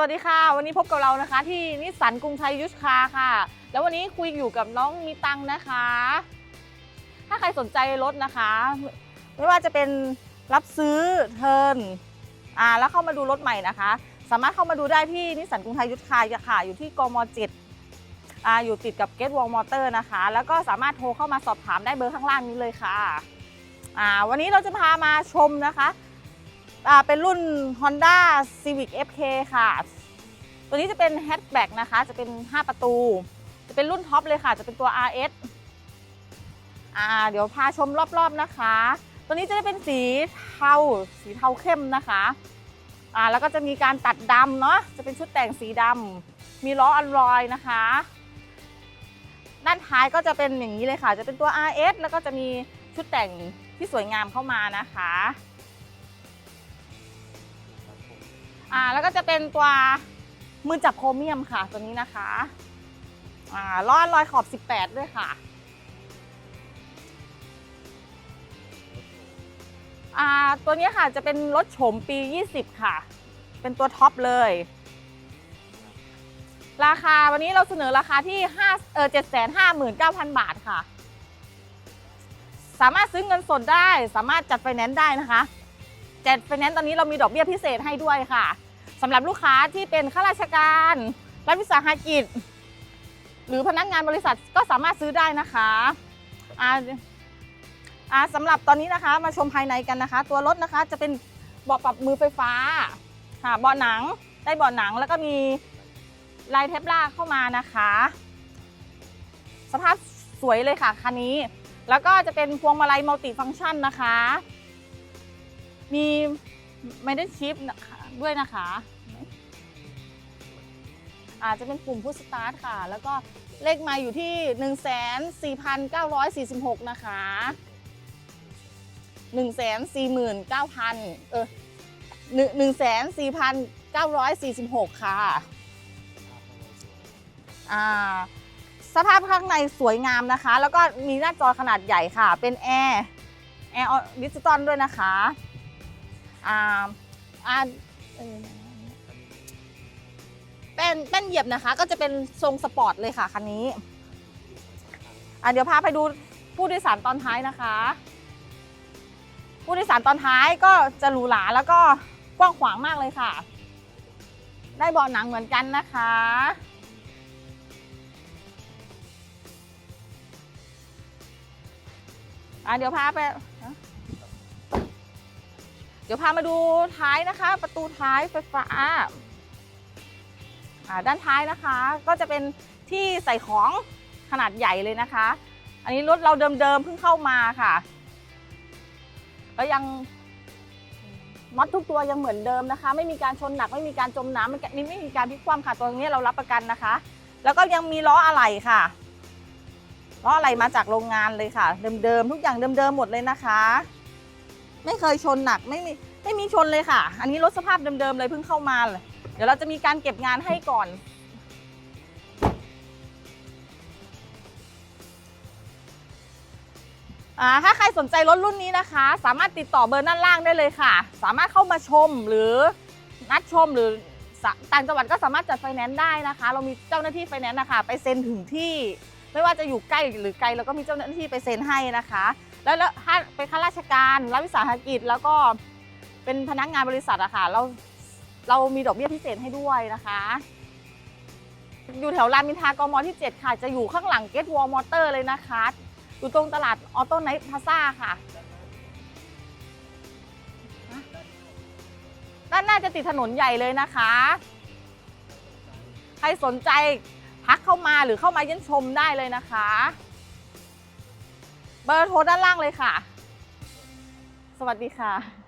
วัสดีค่ะ วันนี้พบกับเรานะคะ ที่นิสสันกรุงไทยยุชคาค่ะ แล้ววันนี้คุยอยู่กับน้องมีตังนะคะ ถ้าใครสนใจรถนะคะ ไม่ว่าจะเป็นรับซื้อเทิร์นอ่าแล้วเข้ามาดูรถใหม่นะคะ สามารถเข้ามาดูได้ที่นิสสันกรุงไทยยุทธคาค่ะอยู่ที่กม7อ่าอยู่ติดกับเกตวอลมอเตอร์นะคะ แล้วก็สามารถโทรเข้ามาสอบถามได้เบอร์ข้างล่างนี้เลยค่ะอ่าวันนี้เราจะพามาชมนะคะ เป็นรุ่น Honda Civic FK ค่ะ ตัวนี้จะเป็นแฮชแบ็กนะคะ จะเป็น 5 ประตู จะเป็นรุ่นท็อปเลยค่ะ จะเป็นตัว RS อ่าเดี๋ยวพาชมรอบๆนะคะ ตัวนี้จะเป็นสีเทา สีเทาเข้มนะคะอ่าแล้วก็จะมีการตัดดำเนาะ จะเป็นชุดแต่งสีดำ มีล้ออัลลอยนะคะ ด้านท้ายก็จะเป็นอย่างนี้เลยค่ะ จะเป็นตัว RS แล้วก็จะมีชุดแต่งที่สวยงามเข้ามานะคะ อ่าแล้วก็จะเป็นตัวมือจับโครเมียมค่ะตัวนี้นะคะอ่าลออัลลอยขอบ 18 ด้วยค่ะอ่าตัวนี้ค่ะจะเป็นรถโฉมปี 20 ค่ะ เป็นตัวท็อปเลย ราคาวันนี้เราเสนอราคาที่5เออ759,000 บาทค่ะ สามารถซื้อเงินสดได้ สามารถจัดไฟแนนซ์ได้นะคะ จัดไฟแนนซ์ตอนนี้เรามีดอกเบี้ยพิเศษให้ด้วยค่ะสำหรับลูกค้าที่เป็นข้าราชการรัฐวิสาหกิจ หรือพนักงานบริษัทก็สามารถซื้อได้นะคะสำหรับตอนนี้นะคะมาชมภายในกันนะคะ ตัวรถนะคะจะเป็นเบาะปรับมือไฟฟ้าค่ะเบาะหนังได้เบาะหนังแล้วก็มีลายเทปล่าเข้ามานะคะ สภาพสวยเลยค่ะคันนี้ แล้วก็จะเป็นพวงมาลัยมัลติฟังก์ชันนะคะ มีไม่ได้ชิปนะคะด้วยนะคะ อาจจะเป็นปุ่มพุชสตาร์ทค่ะ แล้วก็เลขมาอยู่ที่ 1,4,946 นะคะหนึ่งแสนสี่หมื่นเก้าพันเออหนึ่งแสนสี่พันเก้าร้อยสี่สิบหกค่ะ อ่า สภาพข้างในสวยงามนะคะ แล้วก็มีหน้าจอขนาดใหญ่ค่ะ เป็นแอร์ แอร์ดิจิตอลด้วยนะคะ อ่าอ่าเออเป็นเป็นเหยียบนะคะ ก็จะเป็นทรงสปอร์ตเลยค่ะคันนี้อ่าเดี๋ยวพาไปดูผู้โดยสารตอนท้ายนะคะ ผู้โดยสารตอนท้ายก็จะหรูหราแล้วก็กว้างขวางมากเลยค่ะ ได้เบาะหนังเหมือนกันนะคะอะเดี๋ยวพาไป เดี๋ยวพามาดูท้ายนะคะ ประตูท้ายไฟฟ้าด้านท้ายนะคะ ก็จะเป็นที่ใส่ของขนาดใหญ่เลยนะคะ อันนี้รถเราเดิมๆเพิ่งเข้ามาค่ะ ก็ยังน็อตทุกตัวยังเหมือนเดิมนะคะ ไม่มีการชนหนักไม่มีการจมน้ำม่นี่ไม่มีการพลิกคว่ำค่ะ ตัวนี้เรารับประกันนะคะ แล้วก็ยังมีล้ออะไหล่ค่ะล้ออะไหล่มาจากโรงงานเลยค่ะ เดิมๆทุกอย่างเดิมๆหมดเลยนะคะ ไม่เคยชนหนักไม่มีไม่มีชนเลยค่ะ อันนี้รถสภาพเดิมๆเลยเพิ่งเข้ามาเลยเดี๋ยวเราจะมีการเก็บงานให้ก่อนอ่าถ้าใครสนใจรถรุ่นนี้นะคะ สามารถติดต่อเบอร์ด้านล่างได้เลยค่ะ สามารถเข้ามาชมหรือนัดชมหรือต่างจังหวัดก็สามารถจัดไฟแนนซ์ได้นะคะ เรามีเจ้าหน้าที่ไฟแนนซ์นะคะ ไปเซ็นถึงที่ ไม่ว่าจะอยู่ใกล้หรือไกลเราก็มีเจ้าหน้าที่ไปเซ็นให้นะคะ แล้วแล้วถ้าเป็นข้าราชการรัฐวิสาหกิจ แล้วก็เป็นพนักงานบริษัทอะค่ะ เราเรามีดอกเบี้ยพิเศษให้ด้วยนะคะ อยู่แถวรามอินทรากมที่ 7 ค่ะ จะอยู่ข้างหลังเกตวอลมอเตอร์เลยนะคะ อยู่ตรงตลาดออโต้ไนท์พาซ่าค่ะ ด้านหน้าจะติดถนนใหญ่เลยนะคะ ใครสนใจทักเข้ามาหรือเข้ามาเยี่ยมชมได้เลยนะคะ เบอร์โทรด้านล่างเลยค่ะ สวัสดีค่ะ